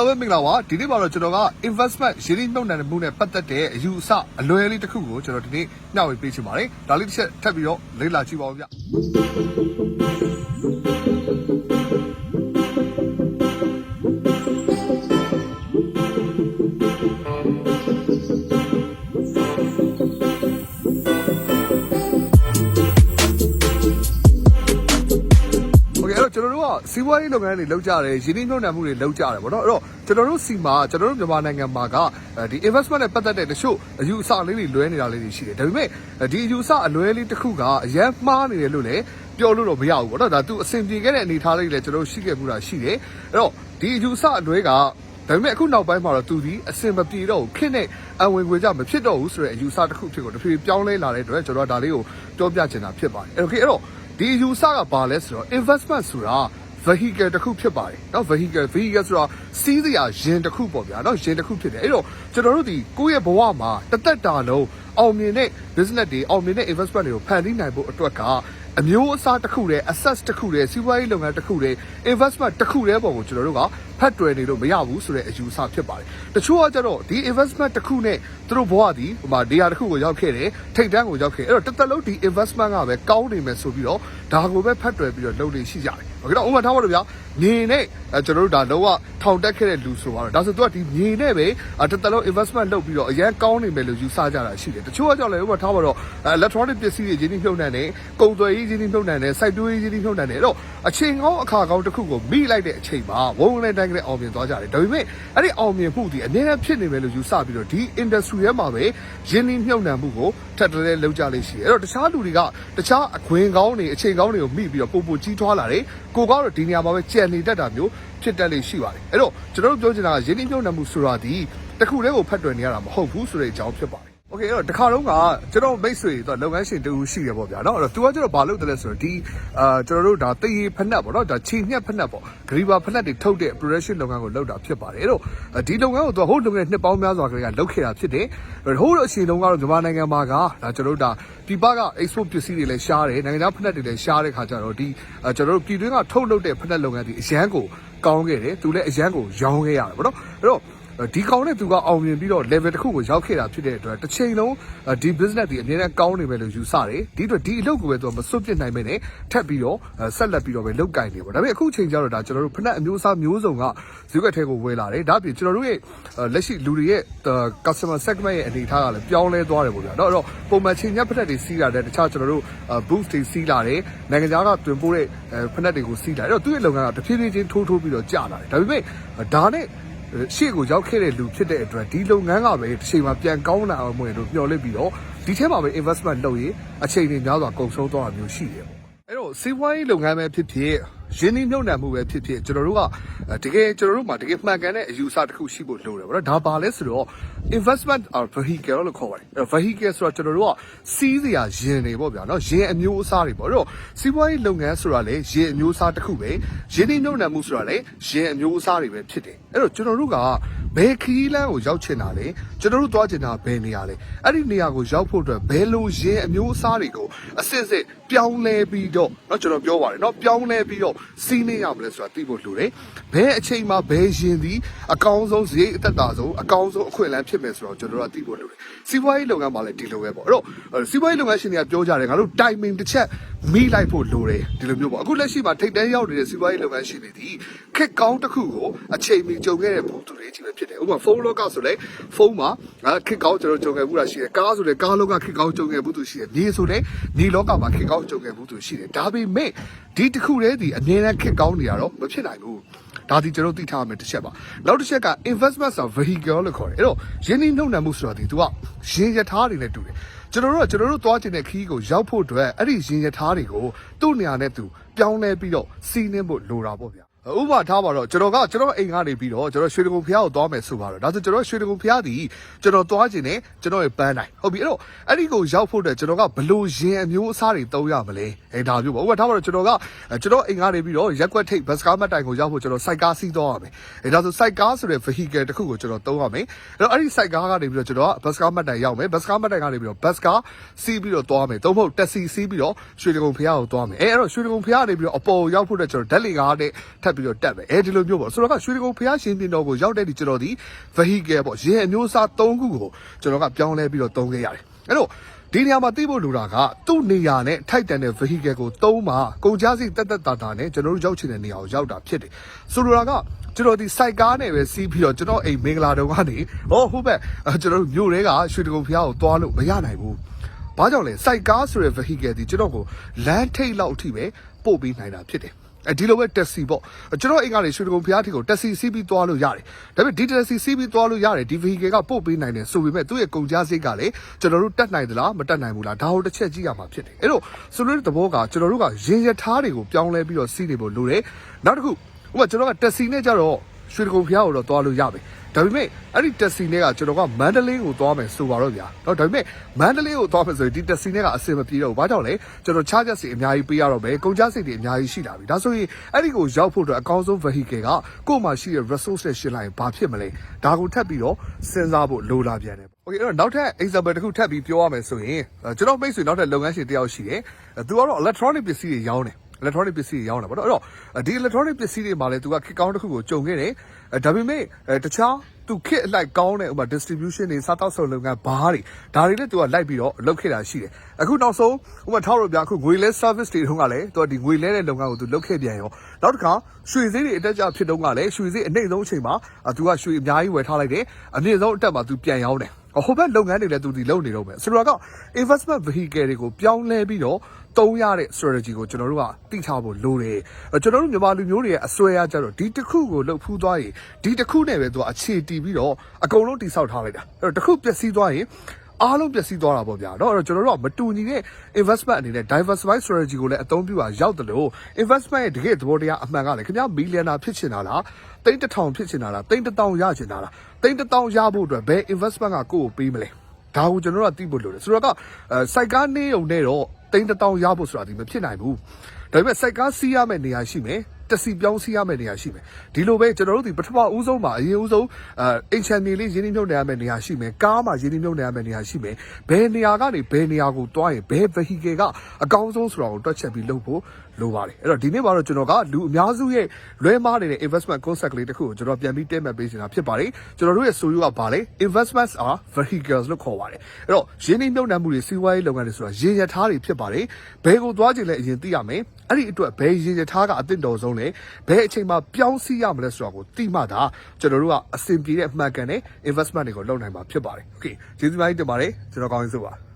ဟုတ်ကဲ့မင်္ဂလာပါဒီနေ့မှာတော့ကျွန်တော်က investment ရင်းနှီးမြှုပ်နှံမှုနဲ့ပတ်သက်တဲ့အယူအဆအလွယ်လေးတစ်ခုကိုကျွန်တော်ဒီနေ့ညှဝေပေးချင်ပါတယ်ဒါလေးတစ်ချက်ထပ်ပြီးတော့လေ့လာကြည့်ပါဦးဗျ စီးပွားရေးလုပ်ငန်းတွေလုပ်ကြတယ်ရင်းနှီးမြှုပ်နှံမှုတွေလုပ်ကြတယ်ဗောနော်အဲ့တော့ကျွန်တော်တို့စီမှာကျွန်တော်တို့မြန်မာနိုင်ငံမှာကဒီ investment နဲ့ပတ်သက်တဲ့တချို့အယူအဆလေးတွေလွဲနေတာလေးတွေရှိတယ်ဒါပေမဲ့ဒီအယူအဆအလွဲလေးတစ်ခုကအရန်မှားနေတယ်လို့လည်းပြောလို့တော့မရဘူးဗောနော်ဒါသူအဆင်ပြေခဲ့တဲ့အနေအထားလေးတွေလည်းကျွန်တော်တို့ရှိခဲ့မှုတာရှိတယ်အဲ့တော့ဒီအယူအဆအလွဲကဒါပေမဲ့အခုနောက်ပိုင်းမှာတော့သူဒီအစင်မပြေတော့ဘူးခင်းနဲ့အဝင်ခွေကြမဖြစ်တော့ဘူးဆိုတဲ့အယူအဆတစ်ခုဖြစ်ကိုတဖြည်းဖြည်းပြောင်းလဲလာတဲ့အတွက်ကျွန်တော်ကဒါလေးကိုပြောပြချင်တာဖြစ်ပါတယ်အဲ့တော့အဲ့တော့ဒီအယူအဆကဘာလဲဆိုတော့ investment ဆိုတာ vehicle တစ်ခုဖြစ်ပါတယ်เนาะ vehicle vehicle ဆိုတာစီးစရာယာဉ်တစ်ခုပေါ့ဗျာเนาะယာဉ်တစ်ခုဖြစ်တယ်အဲ့တော့ကျွန်တော်တို့ဒီကိုယ့်ရဲ့ဘဝမှာတစ်သက်တာလုံးအောင်မြင်တဲ့ business တွေအောင်မြင်တဲ့ investment တွေကိုဖန်တီးနိုင်ဖို့အတွက်ကအမျိုးအစားတစ်ခုတည်း assets တစ်ခုတည်းစီးပွားရေးလုပ်ငန်းတစ်ခုတည်း investment တစ်ခုတည်းပုံကိုကျွန်တော်တို့ကဖတ်တွယ်နေလို့မရဘူးဆိုတဲ့အယူအဆဖြစ်ပါတယ်တချို့ကကြတော့ဒီ investment တစ်ခုနဲ့သူတို့ဘဝဒီဟိုမှာနေရာတစ်ခုကိုရောက်ခဲ့တယ်ထိတ်တန်းကိုရောက်ခဲ့အဲ့တော့တစ်သက်လုံးဒီ investment ကပဲကောင်းနေမယ်ဆိုပြီးတော့ဒါကိုပဲဖတ်တွယ်ပြီးတော့လုပ်နေရှိကြတယ် ဟုတ်ကဲ့တော့ဥမာထားပါလို့ဗျာနေနဲ့ကျွန်တော်တို့ဒါတော့ထောင်တက်ခဲ့တဲ့လူဆိုတော့ဒါဆိုသူကဒီနေနဲ့ပဲတသက်လုံး investment လုပ်ပြီးတော့အရန်ကောင်းနေမယ်လို့ယူဆကြတာရှိတယ်တချို့ကကြောက်လဲဥမာထားပါတော့ electronic ပစ္စည်းတွေရင်းနှီးမြှုပ်နှံတယ်ကုန်သွယ်ရေးရင်းနှီးမြှုပ်နှံတယ်စိုက်ပျိုးရေးရင်းနှီးမြှုပ်နှံတယ်အဲ့တော့အချိန်ကောင်းအခါကောင်းတစ်ခုကိုမိလိုက်တဲ့အချိန်မှာဝုန်းနဲ့တိုင်းကလေးအောင်မြင်သွားကြတယ်ဒါပေမဲ့အဲ့ဒီအောင်မြင်မှုဒီအများနဲ့ဖြစ်နေမယ်လို့ယူဆပြီးတော့ဒီ industry ရဲ့မှာပဲရင်းနှီးမြှုပ်နှံမှုကိုထပ်တလဲလောက်ကြလိမ့်ရှိတယ်အဲ့တော့တခြားလူတွေကတခြားအခွင့်ကောင်းတွေအချိန်ကောင်းတွေကိုမိပြီးတော့ပုံပုံကြီးထွားလာတယ်ကိုကတော့ဒီနေရာမှာပဲကြံနေတတ်တာမျိုးဖြစ်တတ်လိမ့်ရှိပါတယ်အဲ့တော့ကျွန်တော်တို့ပြောချင်တာကရင်းနှီးမြှုပ်နှံမှုဆိုတာဒီတစ်ခုတည်းကိုဖတ်တွယ်နေရတာမဟုတ်ဘူးဆိုတဲ့အကြောင်းဖြစ်ပါတယ် โอเคအဲ့တော့တခါတော့ကကျွန်တော်မိတ်ဆွေတော့လုပ်ငန်းရှင်တူရှိရပေါ့ဗျာเนาะအဲ့တော့ तू ကကျွန်တော်ဘာလုပ်တယ်လဲဆိုတော့ဒီအာကျွန်တော်တို့ဒါတည်ရဖက်နှက်ပေါ့เนาะဒါချီညက်ဖက်နှက်ပေါ့ဂရီဘာဖက်နှက်တွေထုတ်တဲ့ production လုပ်ငန်းကိုလုပ်တာဖြစ်ပါတယ်အဲ့တော့ဒီလုပ်ငန်းကို तू ဟိုလုပ်ငန်းနှစ်ပေါင်းများစွာကလေးကလုပ်ခဲ့တာဖြစ်တယ်ဟိုအချိန်တုန်းကတော့မြန်မာနိုင်ငံမှာကဒါကျွန်တော်တို့ဒါပြပက export ပစ္စည်းတွေလည်းရှားတယ်နိုင်ငံခြားဖက်နှက်တွေလည်းရှားတဲ့ခါကျတော့ဒီကျွန်တော်တို့ပြည်တွင်းကထုတ်လုပ်တဲ့ဖက်နှက်လုပ်ငန်းတွေအရန်ကိုကောင်းခဲ့တယ်သူလည်းအရန်ကိုရောင်းခဲ့ရတယ်ပေါ့เนาะအဲ့တော့ ဒီကောင်နဲ့သူကအောင်မြင်ပြီးတော့ level တစ်ခုကိုရောက်ခဲ့တာဖြစ်တဲ့အတွက်တစ်ချိန်လုံးဒီ business ဒီအနေနဲ့ကောင်းနေမယ်လို့ယူဆတယ်ဒီအတွက်ဒီအလုပ်ကိုပဲသူကမစွန့်ပစ်နိုင်မယ်နဲ့ထပ်ပြီးတော့ဆက်လက်ပြီးတော့ပဲလုပ်ကင်နေပေါ့ဒါပေမဲ့အခုချိန်ကျတော့ဒါကျွန်တော်တို့ဖက်အမျိုးအစားမျိုးစုံကဈေးကွက်ထဲကိုဝယ်လာတယ်ဒါပြင်ကျွန်တော်တို့ရဲ့လက်ရှိလူတွေရဲ့ customer segment ရဲ့အနေအထားကလည်းပြောင်းလဲသွားတယ်ပေါ့ဗျာတော့အဲ့တော့ပုံမှန်ချိန်ညက်ဖက်တွေစီးလာတယ်တခြားကျွန်တော်တို့ boost တွေစီးလာတယ်နိုင်ငံခြားကတွင်ပို့တဲ့ဖက်တွေကိုစီးလာတယ်အဲ့တော့သူ့ရဲ့လုပ်ငန်းကတဖြည်းဖြည်းချင်းထိုးထိုးပြီးတော့ကျလာတယ်ဒါပေမဲ့ဒါနဲ့ ရှေ့ကိုရောက်ခဲ့တဲ့လူဖြစ်တဲ့အတွက်ဒီလုပ်ငန်းကပဲတစ်ချိန်မှာပြန်ကောင်းလာအောင်မွေလို့မျှော်လင့်ပြီးတော့ဒီထဲမှာပဲ investment လုပ်ရင်အချိန်တွေများစွာကုန်ဆုံးသွားတာမျိုးရှိတယ်ပေါ့အဲ့တော့စီးပွားရေးလုပ်ငန်းပဲဖြစ်ဖြစ် ရင်းနှီးမြှုပ်နှံမှုပဲဖြစ်ဖြစ်ကျွန်တော်တို့ကတကယ်ကျွန်တော်တို့မှာတကယ်မှန်ကန်တဲ့အယူအဆတစ်ခုရှိဖို့လိုတယ်ဗောနော်ဒါပါလဲဆိုတော့ investment or vehicle လို့ခေါ်ပါတယ်အဲ့တော့ vehicle ဆိုတော့ကျွန်တော်တို့ကစီးစရာယင်တွေပေါ့ဗျာနော်ယင်အမျိုးအစားတွေပေါ့အဲ့တော့စီးပွားရေးလုပ်ငန်းဆိုတာလေယင်အမျိုးအစားတစ်ခုပဲယင်းနှီးမြှုပ်နှံမှုဆိုတာလေယင်အမျိုးအစားတွေပဲဖြစ်တယ်အဲ့တော့ကျွန်တော်တို့ကဘယ်ခရီးလမ်းကိုရောက်ချင်တာလဲကျွန်တော်တို့သွားချင်တာဘယ်နေရာလဲအဲ့ဒီနေရာကိုရောက်ဖို့အတွက်ဘယ်လိုယင်အမျိုးအစားတွေကိုအစစ်စစ် ပြောင်းလဲပြီးတော့เนาะကျွန်တော်ပြောပါတယ်เนาะပြောင်းလဲပြီးတော့စီးနေရမလဲဆိုတာသိဖို့လိုတယ်ဘယ်အချိန်မှာဘယ်ယင်သည်အကောင်းဆုံးဈေးအသက်တာဆုံးအကောင်းဆုံးအခွင့်အလမ်းဖြစ်မယ်ဆိုတော့ကျွန်တော်တို့ကသိဖို့လိုတယ်စီးပွားရေးလုပ်ငန်းမှာလည်းဒီလိုပဲပေါ့အဲ့တော့စီးပွားရေးလုပ်ငန်းရှင်တွေကပြောကြတယ်ငါတို့ timing တစ်ချက် မိလိုက်ဖို့လိုတယ်ဒီလိုမျိုးပေါ့အခုလက်ရှိမှာထိတ်တန်းရောက်နေတဲ့စီးပွားရေးလုပ်ငန်းရှင်တွေဒီခက်ကောင်းတစ်ခုကိုအချိန်မီကြုံခဲ့တဲ့ပုံသူတွေကြီးပဲဖြစ်တယ်ဥပမာဖုန်းလောကဆိုလဲဖုန်းမှာခက်ကောင်းကျွန်တော်ကြုံခဲ့ဘူးလားရှိတယ်ကားဆိုလဲကားလောကခက်ကောင်းကြုံခဲ့ဘူးသူရှိတယ်မြေဆိုလဲမြေလောကမှာခက်ကောင်းကြုံခဲ့ဘူးသူရှိတယ်ဒါပေမဲ့ဒီတစ်ခုတည်းဒီအမြဲတမ်းခက်ကောင်းနေရတော့မဖြစ်နိုင်ဘူး ဒါဒီကျွန်တော်သိထားရမယ်တစ်ချက်ပါနောက်တစ်ချက်က investment ဆိုတာ vehicle လို့ခေါ်တယ်အဲ့တော့ရင်းနှီးမြှုပ်နှံမှုဆိုတာဒီ तू ကရင်ရထားတွေနဲ့တူတယ်ကျွန်တော်တို့ကကျွန်တော်တို့သွားချင်တဲ့ခီးကိုရောက်ဖို့အတွက်အဲ့ဒီရင်ရထားတွေကိုသူ့နေရာနဲ့သူပြောင်းလဲပြီးတော့စီးနှင်းဖို့လိုတာပေါ့ဗျာ ဥပမာထားပါတော့ကျွန်တော်ကကျွန်တော်အိမ်ကနေပြီးတော့ကျွန်တော်ရွှေတကုံဖျားကိုသွားမယ်ဆိုပါတော့ဒါဆိုကျွန်တော်ရွှေတကုံဖျားဒီကျွန်တော်သွားခြင်းနဲ့ကျွန်တော်ရဲ့ပန်းတိုင်းဟုတ်ပြီအဲ့တော့အဲ့ဒီကိုရောက်ဖို့အတွက်ကျွန်တော်ကဘလို့ရင်အမျိုးအစားတွေသုံးရမလဲအဲဒါမျိုးပေါ့ဥပမာထားပါတော့ကျွန်တော်ကကျွန်တော်အိမ်ကနေပြီးတော့ရက်ွက်ထိပ်ဘတ်စကားမတ်တိုင်ကိုရောက်ဖို့ကျွန်တော်စိုက်ကားစီးသွားရမယ်အဲဒါဆိုစိုက်ကားဆိုတဲ့ vehicle တစ်ခုကိုကျွန်တော်သုံးရမယ်အဲ့တော့အဲ့ဒီစိုက်ကားကနေပြီးတော့ကျွန်တော်ကဘတ်စကားမတ်တိုင်ရောက်မယ်ဘတ်စကားမတ်တိုင်ကနေပြီးတော့ဘတ်စကားစီးပြီးတော့သွားမယ်သုံးဖို့တက်စီစီးပြီးတော့ရွှေတကုံဖျားကိုသွားမယ်အဲအဲ့တော့ရွှေတကုံဖျားကနေပြီးတော့အပေါ်ရောက်ဖို့အတွက်ကျွန်တော်ဓာတ်လီကားနဲ့ထပ်ပြီးတော့တက်မယ်အဲဒီလိုမျိုးပေါ့ဆိုတော့ကရွှေတကုံဖျားရှင်ပြင်တော်ကိုရောက်တဲ့ဒီကျွန်တော်ဒီ vehicle ပေါ့ရင်အမျိုးအစား၃ခုကိုကျွန်တော်ကပြောင်းလဲပြီးတော့သုံးခဲ့ရတယ်အဲ့တော့ဒီနေရာမှာသိဖို့လိုတာကသူ့နေရာနဲ့ထိုက်တန်တဲ့ vehicle ကိုသုံးမှာကုန်ကြစိတ်တက်တက်တာတာနဲ့ကျွန်တော်တို့ရောက်ချင်တဲ့နေရာကိုရောက်တာဖြစ်တယ်ဆိုလိုတာကကျွန်တော်ဒီစိုက်ကားနဲ့ပဲစီးပြီးတော့ကျွန်တော်အိမ်မင်္ဂလာတုံကနေဟောဟုတ်ပဲကျွန်တော်တို့မြို့တွေကရွှေတကုံဖျားကိုသွားလို့မရနိုင်ဘူးဘာကြောင့်လဲစိုက်ကားဆိုတဲ့ vehicle ဒီကျွန်တော်ကိုလမ်းထိပ်လောက်အထိပဲပို့ပေးနိုင်တာဖြစ်တယ် အဲဒီလိုပဲတက်စီပေါ့ကျွန်တော်အိမ်ကနေရွှေတကုံဖျားထီကိုတက်စီစီးပြီးသွားလို့ရတယ်ဒါပေမဲ့ဒီတက်စီစီးပြီးသွားလို့ရတယ်ဒီ vehicle ကပို့ပေးနိုင်တယ်ဆိုပေမဲ့သူ့ရဲ့ကုန်ကြစိတ်ကလည်းကျွန်တော်တို့တက်နိုင်သလားမတက်နိုင်ဘူးလားဒါကိုတစ်ချက်ကြည့်ရမှာဖြစ်တယ်အဲ့တော့ဆိုလိုတဲ့သဘောကကျွန်တော်တို့ကရင်ရထားတွေကိုပြောင်းလဲပြီးတော့စီးနေဖို့လိုတယ်နောက်တစ်ခုဥပမာကျွန်တော်ကတက်စီနဲ့ကြတော့ရွှေတကုံဖျားကိုတော့သွားလို့ရမယ် ဒါပေမဲ့အဲ့ဒီတက်စီနဲ့ကကျွန်တော်ကမန္တလေးကိုသွားမယ်ဆိုပါတော့ဗျာเนาะဒါပေမဲ့မန္တလေးကိုသွားမယ်ဆိုရင်ဒီတက်စီနဲ့ကအဆင်မပြေတော့ဘူးဘာကြောင့်လဲကျွန်တော် charge စီအများကြီးပေးရတော့မယ်ကုန်ကျစရိတ်တွေအများကြီးရှိလာပြီဒါဆိုရင်အဲ့ဒီကိုရောက်ဖို့အတွက်အကောင်းဆုံး vehicle ကကို့မှာရှိတဲ့ resource နဲ့ရှင်းလိုက်ရင်ဘာဖြစ်မလဲဒါကိုထပ်ပြီးတော့စဉ်းစားဖို့လိုလာပြန်တယ် Okay အဲ့တော့နောက်ထပ် example တစ်ခုထပ်ပြီးပြောရမယ်ဆိုရင်အဲကျွန်တော်မိတ်ဆွေနောက်ထပ်လုပ်ငန်းရှင်တစ်ယောက်ရှိတယ်အဲသူကတော့ electronic ပစ္စည်းတွေရောင်းတယ် electronic ပစ္စည်းတွေရောင်းတာပေါ့နော်အဲ့တော့ဒီ electronic ပစ္စည်းတွေမှာလည်းသူကခက်ကောင်းတစ်ခုကိုကြုံခဲ့တယ်အဲဒါပေမဲ့အဲတခြားသူခက်အလိုက်ကောင်းတဲ့ဥပမာ distribution တွေစားတောက်ဆုံလုပ်ငန်းဘားတွေဒါတွေလည်းသူကလိုက်ပြီးတော့လုပ်ခဲ့တာရှိတယ်အခုနောက်ဆုံးဥပမာထောက်ရပြအခုငွေလဲ service တွေတုန်းကလည်းသူကဒီငွေလဲတဲ့လုပ်ငန်းကိုသူလုပ်ခဲ့ပြန်ရောနောက်တစ်ခါရွှေစည်းတွေအတက်ကြဖြစ်တုန်းကလည်းရွှေစည်းအနှိမ့်ဆုံးအချိန်မှာအဲသူကရွှေအများကြီးဝယ်ထားလိုက်တယ်အမြင့်ဆုံးအတက်မှာသူပြန်ရောင်းတယ်ဟိုဘက်လုပ်ငန်းတွေလည်းသူဒီလုပ်နေတော့မယ်ဆိုတော့က investment vehicle တွေကိုပြောင်းလဲပြီးတော့ သုံးရတဲ့ strategy ကိုကျွန်တော်တို့ကသိထားဖို့လိုတယ်အဲ့ကျွန်တော်တို့မြန်မာလူမျိုးတွေရဲ့အစွဲအားကြတော့ဒီတစ်ခုကိုလှုပ်ဖူးသွားရင်ဒီတစ်ခုနဲ့ပဲသူကအခြေတည်ပြီးတော့အကုန်လုံးတိဆောက်ထားလိုက်တာအဲ့တော့တစ်ခုပျက်စီးသွားရင်အားလုံးပျက်စီးသွားတာပေါ့ဗျာเนาะအဲ့တော့ကျွန်တော်တို့ကမတူညီတဲ့ investment အနေနဲ့ diversify strategy ကိုလည်းအသုံးပြုတာရောက်တယ်လို့ investment ရဲ့တကယ်သဘောတရားအမှန်ကလည်းခင်ဗျာ millionaire ဖြစ်ချင်တာလားတိတ်တစ်ထောင်ဖြစ်ချင်တာလားတိတ်တစ်တောင်ရချင်တာလားတိတ်တစ်တောင်ရဖို့အတွက်ဘယ် investment ကကိုယ့်ကိုပေးမလဲဒါကိုကျွန်တော်တို့ကသိဖို့လိုတယ်ဆိုတော့ကအဲစိုက်ကားနေုံနဲ့တော့ တိတ်တစ်တောင်ရဖို့ဆိုတာဒီမဖြစ်နိုင်ဘူးဒါပေမဲ့စိုက်ကားစီးရမယ့်နေရာရှိမယ် တက်စီပြောင်းစီးရမယ့်နေရာရှိမယ်ဒီလိုပဲကျွန်တော်တို့ဒီပထမဦးဆုံးမှာအရင်ဦးဆုံးအဲအိမ်ချန်နေလေးရင်းနှီးမြှုပ်နှံရမယ့်နေရာရှိမယ်ကားမှာရင်းနှီးမြှုပ်နှံရမယ့်နေရာရှိမယ်ဘယ်နေရာကနေဘယ်နေရာကိုတွားရင်ဘယ် vehicle ကအကောင်းဆုံးဆိုတာကိုတွက်ချက်ပြီးလုပ်ဖို့လိုပါတယ်အဲ့တော့ဒီနေ့မှာတော့ကျွန်တော်ကလူအများစုရဲ့လွဲမားနေတဲ့ investment concept ကလေးတစ်ခုကိုကျွန်တော်ပြန်ပြီးတဲမှတ်ပေးနေတာဖြစ်ပါတယ်ကျွန်တော်တို့ရဲ့ဆိုရိုးကဘာလဲ investments are vehicles လို့ခေါ်ပါတယ်အဲ့တော့ရင်းနှီးမြှုပ်နှံမှုတွေစီးပွားရေးလုပ်ငန်းတွေဆိုတာရေရထားတွေဖြစ်ပါတယ်ဘယ်ကိုသွားကြလဲအရင်သိရမယ်အဲ့ဒီအတွက်ဘယ်ရေရထားကအသင့်တော်ဆုံးလဲဘယ်အချိန်မှာပြောင်းစီးရမလဲဆိုတာကိုသိမှသာကျွန်တော်တို့ကအဆင်ပြေတဲ့အမှန်ကန်တဲ့ investment တွေကိုလုပ်နိုင်မှာဖြစ်ပါတယ် okay ကျေးဇူးများကြီးတင်ပါတယ်ကျွန်တော်ကောင်းရင်ဆိုပါ